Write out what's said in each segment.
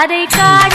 அதை காண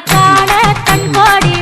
அதை காண கண்கோடி